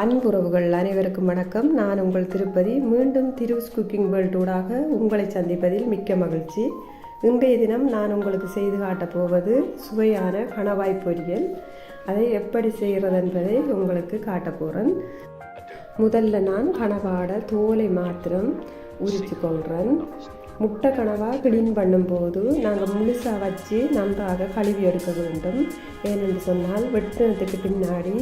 அன்புறவுகள் அனைவருக்கும் வணக்கம். நான் உங்கள் திருப்பதி. மீண்டும் திருஸ் குக்கிங் வேர்ல்டூடாக உங்களை சந்திப்பதில் மிக்க மகிழ்ச்சி. இன்றைய தினம் நான் உங்களுக்கு செய்து காட்டப் போவது சுவையான கணவாய் பொரியல். அதை எப்படி செய்கிறது என்பதை உங்களுக்கு காட்டப் போகிறேன் முதல்ல நான் கணவாட தோலை மாத்திரம் உரித்து கொள்கிறேன் முட்டை கணவாக க்ளீன் பண்ணும்போது நாங்கள் முழுசாக வச்சு நன்றாக கழுவி எடுக்க வேண்டும். ஏனென்று சொன்னால் வெட்டினதுக்கு பின்னாடி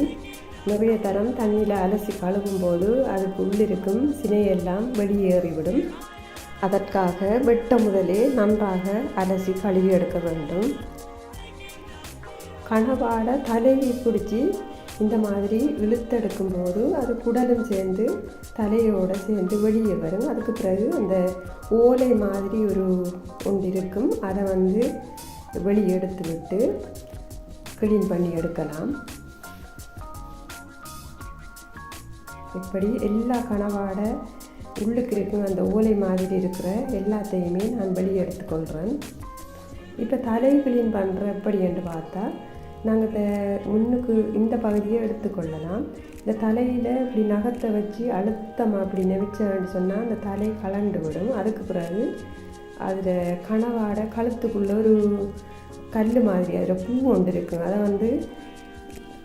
நிறைய தரம் தண்ணியில் அலசி கழுவும்போது அதுக்கு உள்ளிருக்கும் சினையெல்லாம் வெளியேறிவிடும். அதற்காக வெட்ட முதலே நன்றாக அலசி கழுவி எடுக்க வேண்டும். கணவாட தலையை பிடிச்சி இந்த மாதிரி இழுத்தெடுக்கும் போது அது குடலும் சேர்ந்து தலையோடு சேர்ந்து வெளியே வரும். அதுக்கு பிறகு அந்த ஓலை மாதிரி ஒரு ஒன்று இருக்கும் அதை வந்து வெளியே எடுத்து விட்டு க்ளீன் பண்ணி எடுக்கலாம். இப்படி எல்லா கனவாட உள்ளுக்கு இருக்கும் அந்த ஓலை மாதிரி இருக்கிற எல்லாத்தையுமே நான் வெளியே எடுத்துக்கொள்கிறேன். இப்போ தலை கிளீன் பண்ணுற எப்படி என்று பார்த்தா நாங்கள் இந்த முன்னுக்கு இந்த பகுதியை எடுத்துக்கொள்ளலாம். இந்த தலையில் இப்படி நகத்தை வச்சு அழுத்தமாக அப்படி நெவிச்சேன்னு சொன்னால் அந்த தலை கலண்டு விடும். அதுக்கு பிறகு அதில் கனவாட கழுத்துக்குள்ளே ஒரு கல் மாதிரி அதில் பூ ஒன்று இருக்கும். அதை வந்து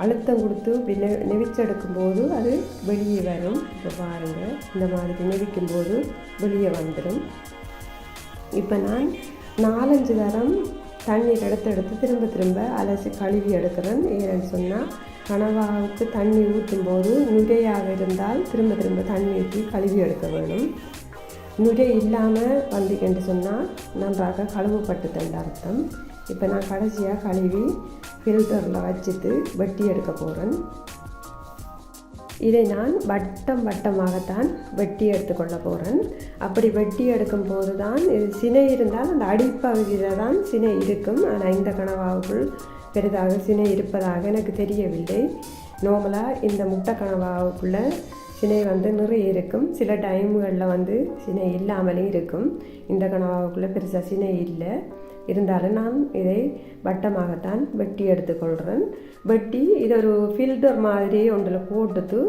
அழுத்தம் கொடுத்து இப்படி நெ நெவிச்செடுக்கும் போது அது வெளியே வரும். இப்போ பாருங்கள் இந்த மாதிரி நெவிக்கும் போது வெளியே வந்துடும் இப்போ நான் நாலஞ்சு தரம் தண்ணீர் எடுத்து எடுத்து திரும்ப திரும்ப அலசி கழுவி எடுக்கிறேன். ஏன்னு சொன்னால் கனவாவுக்கு தண்ணி ஊற்றும் போது நுரையாக இருந்தால் திரும்ப திரும்ப தண்ணி ஊற்றி கழுவி எடுக்க வேணும். நுரை இல்லாமல் வந்தீங்கன்னு சொன்னால் நன்றாக கழுவுப்பட்டு அர்த்தம். இப்போ நான் கடைசியாக கழுவி ஃபில்டரில் வச்சுட்டு வெட்டி எடுக்க போகிறேன். இதை நான் வட்டம் வட்டமாகத்தான் வெட்டி எடுத்துக்கொள்ள போகிறேன். அப்படி வெட்டி எடுக்கும் போது தான் இது சினை இருந்தால் அந்த அடிப்பகுதியில் தான் சினை இருக்கும். ஆனால் இந்த கனவாவுக்குள் பெரிதாக சினை இருப்பதாக எனக்கு தெரியவில்லை. நார்மலாக இந்த முட்டை கனவாவுக்குள்ளே சினை வந்து நிறைய இருக்கும். சில டைம்களில் வந்து சினை இல்லாமலே இருக்கும். இந்த கனவாவுக்குள்ளே பெருசாக சினை இல்லை. இருந்தாலும் நான் இதை வட்டமாகத்தான் வெட்டி எடுத்துக்கொள்கிறேன் வெட்டி இதை ஒரு ஃபில்டர் மாதிரி ஒன்றில் போட்டுட்டு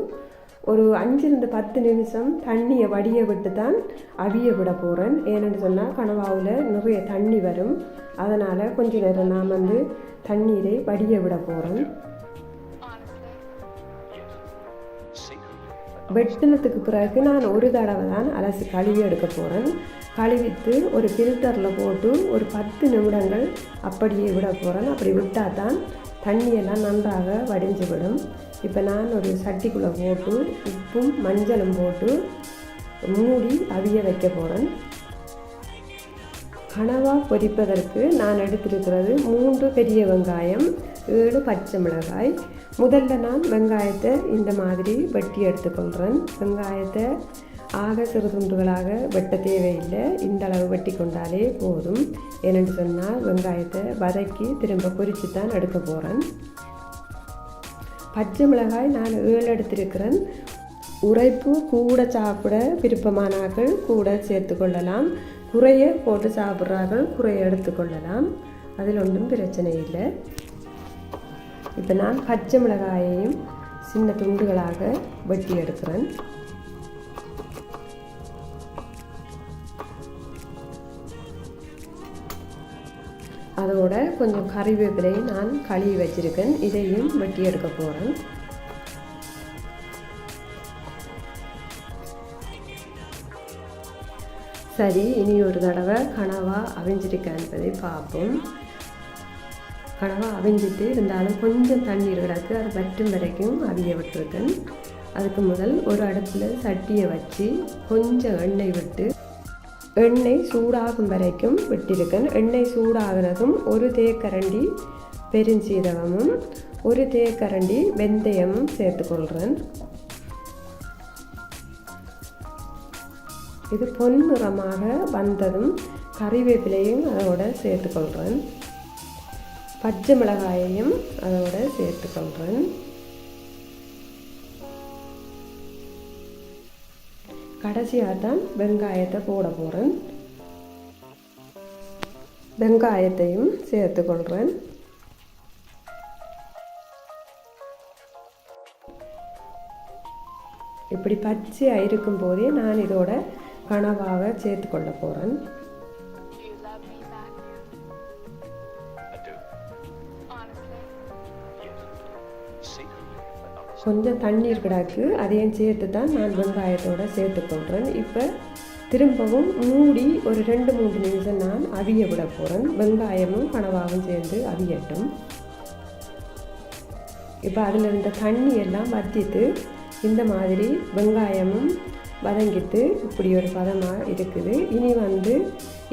ஒரு அஞ்சுலேருந்து பத்து நிமிஷம் தண்ணியை வடிய விட்டு தான் அவிய விட போகிறேன் ஏன்னு சொன்னால் கனவாவில் நிறைய தண்ணி வரும். அதனால் கொஞ்ச நேரம் நான் வந்து தண்ணீரை வடிய விட போகிறேன் வெட்டினத்துக்கு பிறகு நான் ஒரு தடவை தான் அலசி கழுவி எடுக்க போகிறேன் கழுவித்து ஒரு ஃபில்டரில் போட்டு ஒரு பத்து நிமிடங்கள் அப்படியே விட போகிறேன் அப்படி விட்டால் தான் தண்ணியெல்லாம் நன்றாக வடிஞ்சு விடும் இப்போ நான் ஒரு சட்டிக்குள்ளே போட்டு உப்பும் மஞ்சளும் போட்டு மூடி அவிய வைக்க போகிறேன் கனவா பொரிப்பதற்கு நான் எடுத்திருக்கிறது மூன்று பெரிய வெங்காயம் ஏழு பச்சை மிளகாய். முதல்ல நான் வெங்காயத்தை இந்த மாதிரி வெட்டி எடுத்துக்கொள்கிறேன் வெங்காயத்தை ஆக சிறு துண்டுகளாக வெட்ட தேவையில்லை. இந்த அளவு வெட்டி கொண்டாலே போதும். ஏனென்று சொன்னால் வெங்காயத்தை வதக்கி திரும்ப பொரித்து தான் எடுக்க போகிறேன் பச்சை மிளகாய் நான் ஏழு எடுத்திருக்கிறேன். உரைப்பு கூட சாப்பிட விருப்பமானார்கள் கூட சேர்த்து கொள்ளலாம். குறைய போட்டு சாப்பிட்றார்கள் குறைய எடுத்துக்கொள்ளலாம் அதில் ஒன்றும் பிரச்சனை இல்லை. இப்போ நான் பச்சை மிளகாயையும் சின்ன துண்டுகளாக வெட்டி எடுக்கிறேன். அதோட கொஞ்சம் கறிவேப்பிலையும் நான் கழுவி வச்சுருக்கேன். இதையும் வெட்டி எடுக்க போகிறேன் சரி இனி ஒரு தடவை கனவா அவிஞ்சிருக்கா என்பதை பார்ப்போம். கனவா அவிஞ்சிட்டு இருந்தாலும் கொஞ்சம் தண்ணீர் கிடக்கு அது வற்றும் வரைக்கும் அவிய விட்டுருக்கேன். அதுக்கு முதல் ஒரு அடுப்பில் சட்டியை வச்சு கொஞ்சம் எண்ணெய் விட்டு எண்ணெய் சூடாகும் வரைக்கும் விட்டிருக்கேன். எண்ணெய் சூடாகிறதும் ஒரு தேக்கரண்டி பெருஞ்சீரகமும் ஒரு தேக்கரண்டி வெந்தயமும் சேர்த்துக்கொள்கிறேன் இது பொன் நிறமாக வந்ததும் கறிவேப்பிலையும் அதோட சேர்த்துக்கொள்கிறேன். பச்சை மிளகாயையும் அதோட சேர்த்துக்கொள்கிறேன். கடைசியாக தான் வெங்காயத்தை போட போகிறேன் வெங்காயத்தையும் சேர்த்துக்கொள்கிறேன். இப்படி பச்சையாக இருக்கும் போதே நான் இதோட கனவாக சேர்த்து கொள்ள போகிறேன் கொஞ்சம் தண்ணீர் கிடாக்கு. அதையும் சேர்த்து தான் நான் வெங்காயத்தோட சேர்த்து கொள்கிறேன் இப்போ திரும்பவும் மூடி ஒரு ரெண்டு மூணு நிமிஷம் நான் அவிய விட போகிறேன் வெங்காயமும் கனவாகவும் சேர்ந்து அவியட்டும். இப்போ அதில் இருந்த தண்ணி எல்லாம் வத்திட்டு இந்த மாதிரி வெங்காயமும் வதங்கிட்டு இப்படி ஒரு பதமாக இருக்குது. இனி வந்து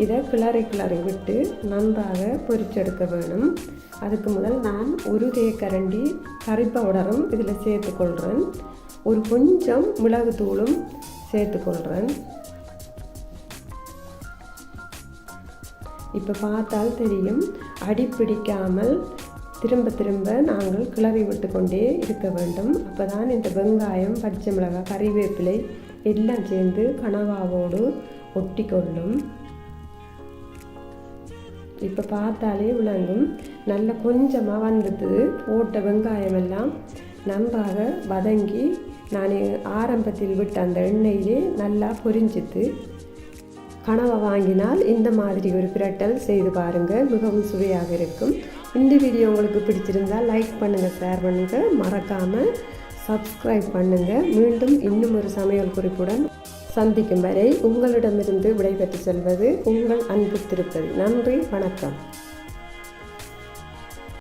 இதை கிளறி கிளறி விட்டு நன்றாக பொரிச்செடுக்க வேணும். அதுக்கு முதல் நான் ஒரு தேக்கரண்டி கறி பவுடரும் இதில் சேர்த்துக்கொள்கிறேன் ஒரு கொஞ்சம் மிளகுத்தூளும் சேர்த்துக்கொள்கிறேன் இப்போ பார்த்தால் தெரியும் அடி பிடிக்காமல் திரும்ப திரும்ப நாங்கள் கிளறி விட்டு கொண்டே இருக்க வேண்டும். அப்போ தான் இந்த வெங்காயம் பச்சை மிளகாய் கறிவேப்பிலை எல்லாம் சேர்ந்து கனவாவோடு ஒட்டி கொள்ளும் இப்போ பார்த்தாலே விளங்கும். நல்ல கொஞ்சமாக வந்தது. போட்ட வெங்காயம் எல்லாம் நன்றாக வதங்கி நான் ஆரம்பத்தில் விட்ட அந்த எண்ணெயிலே நல்லா பொரிஞ்சித்து கனவை வாங்கினால் இந்த மாதிரி ஒரு பிரட்டல் செய்து பாருங்கள் மிகவும் சுவையாக இருக்கும். இந்த வீடியோ உங்களுக்கு பிடிச்சிருந்தால் லைக் பண்ணுங்கள் ஷேர் பண்ணுங்கள் மறக்காமல் சப்ஸ்கிரைப் பண்ணுங்கள் மீண்டும் இன்னும் ஒரு சமையல் குறிப்புடன் சந்திக்கும் வரை உங்களிடமிருந்து விடைபெற்று செல்வது உங்கள் அன்பு திருப்பதி. நன்றி வணக்கம்.